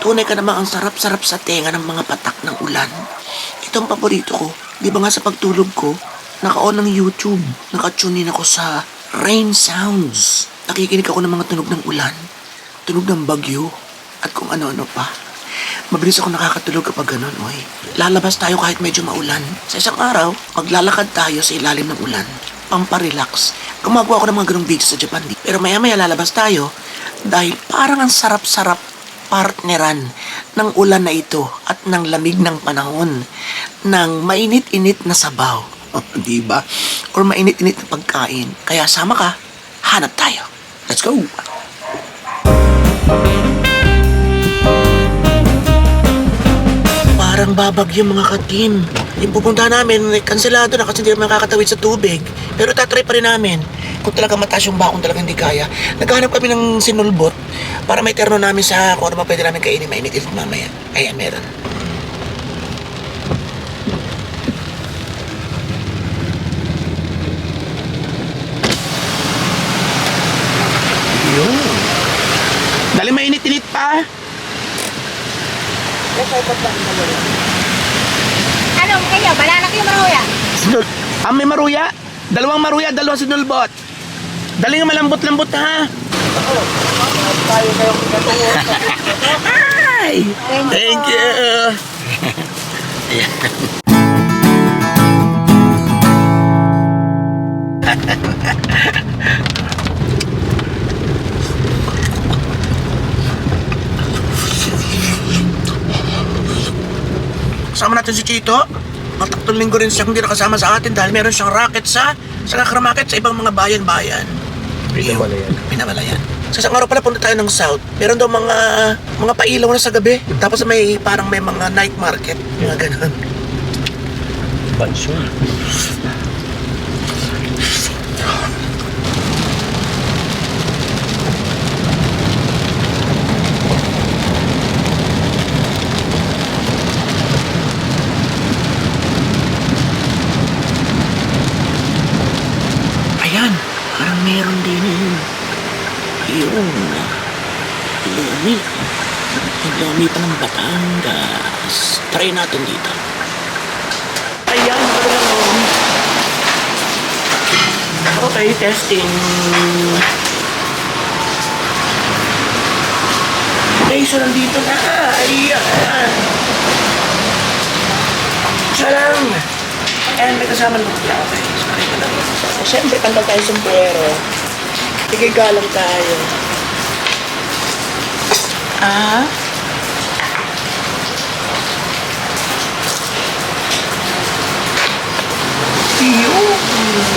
Tunay ka namang ang sarap-sarap sa tenga ng mga patak ng ulan. Ito ang paborito ko. Di ba nga sa pagtulog ko, naka-on ng YouTube. Naka-tune in ako sa rain sounds. Nakikinig ako ng mga tunog ng ulan, tunog ng bagyo, at kung ano-ano pa. Mabilis ako nakakatulog kapag ganun, oy. Lalabas tayo kahit medyo maulan. Sa isang araw, maglalakad tayo sa ilalim ng ulan. Pamparelax. Gumagawa ako ng mga ganong videos sa Japan. di- Pero maya-maya lalabas tayo dahil parang ang sarap-sarap partneran ng ulan na ito at ng lamig ng panahon ng mainit-init na sabaw. di ba? Or mainit-init na pagkain. Kaya sama ka, hanap tayo. Let's go! Parang babagyo mga ka-team. Yung pupunta namin, kanselado na kasi hindi naman makakatawid sa tubig. Pero tatry pa rin namin. Kung talaga mataas yung bakong talaga hindi kaya. Naghahanap kami ng sinulbot para may terno namin sa kung ano ba pwede namin kainin mainit-init mamaya. Ayan, meron. Yun. Dali mainit-init pa. Ano kayo? Bala na kayo maruya. Sinul ah, may maruya. Dalawang maruya, dalawang sinulbot. Dali nga malambot-lambot ha. Ay! Thank you! Kasama natin si Chito. Mataktong linggo rin siya hindi nakasama sa atin dahil meron siyang racket sa sa racket sa ibang mga bayan-bayan. Pinamalayan. Pinamalayan. Sa isang araw pala punta tayo ng South. Meron daw mga mga pailaw na sa gabi. Tapos may parang may mga night market. Mga ganun. Pansyon. Meron din yun. Ayun. Lumi. Lumi pa ng Batangas. Try natin dito. Ayan. Parang. Okay, testing. Okay, so nandito na. Ayan. Siya lang. And may kasama ng bakla. Okay, sorry ka lang. So, siyempre, tanggal tayo sombrero. Igigalang tayo. Ah? Yun.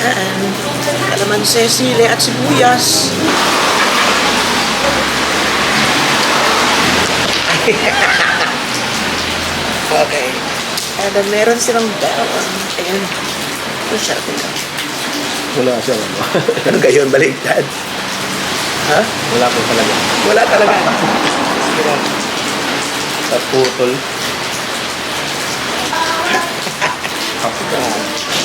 Ayan. Kalamansi, sili at sibuyas. okay. And then meron silang bawang. Ayan. Siya. Ito. Wala siya. Ano? Ano gayon? Baligtad. Ha? Wala po talaga. Wala talaga. Sa putol. Kaling,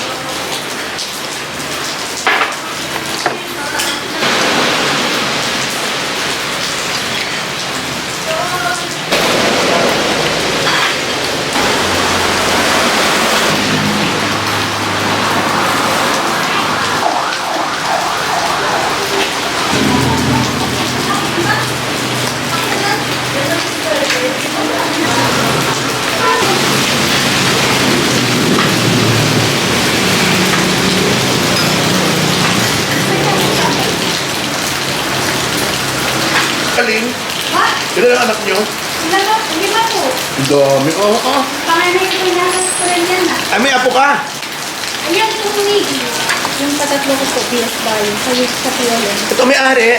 ilan ang anak nyo? Lalo, lima po. Dami. Oo, oo. Panganay ko yung nasa Australia na. Ay, may apo ka. Ayan, tumigi. Yung patatlo ko po, Bilas Bayo. Sa sa Piolon. Ito may ari.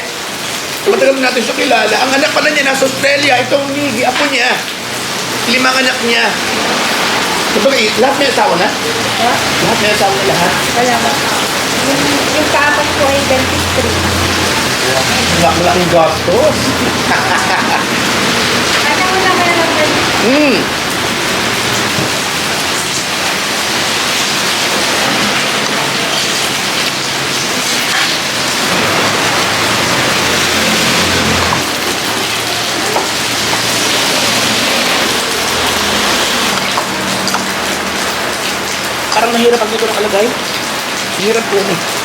Matagal na natin siya kilala. Ang anak pala niya nasa Australia. Itong Nigi, apo niya. Limang anak niya. Sabagay, lahat may asawa na? Ha? Lahat may asawa na lahat. Wala ba? Yung, yung kaapat ko ay dentistry. Wala, malaking gastos. Hmm. Parang mahirap pag dito nakalagay. Hirap po eh.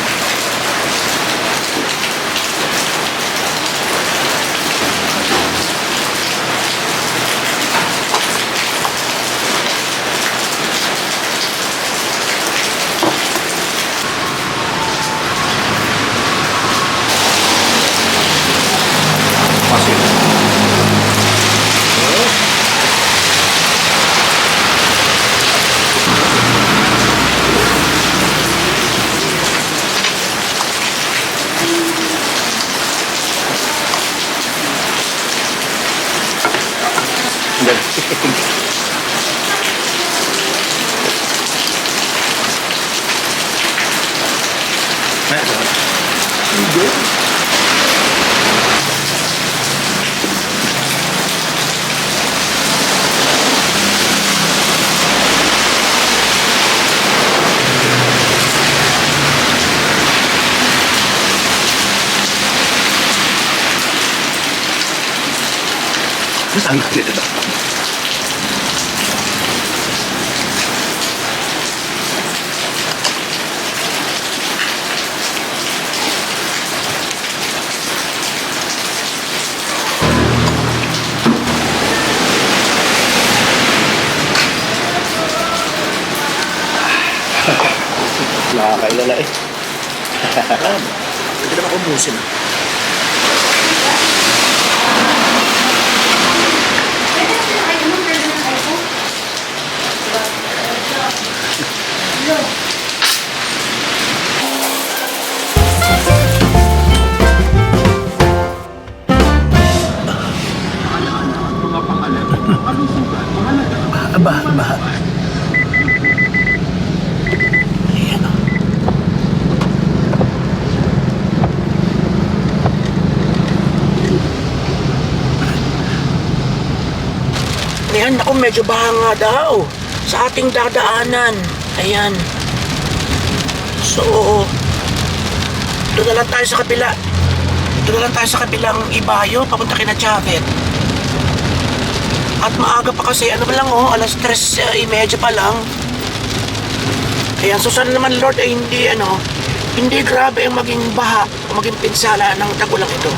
Saan ka dito? Nakakailala eh. Pwede naman ubusin. Pwede na sila kayo mo, Ayan, ako medyo baha nga daw sa ating dadaanan. Ayan. So, doon na lang tayo sa kapila. Doon na lang tayo sa kapilang Ibayo, papunta kina Chavez. At maaga pa kasi, ano ba lang oh, alas 3.30 pa lang. Ayan, so sana naman Lord ay hindi ano, hindi grabe ang maging baha o maging pinsala ng tagulang ito.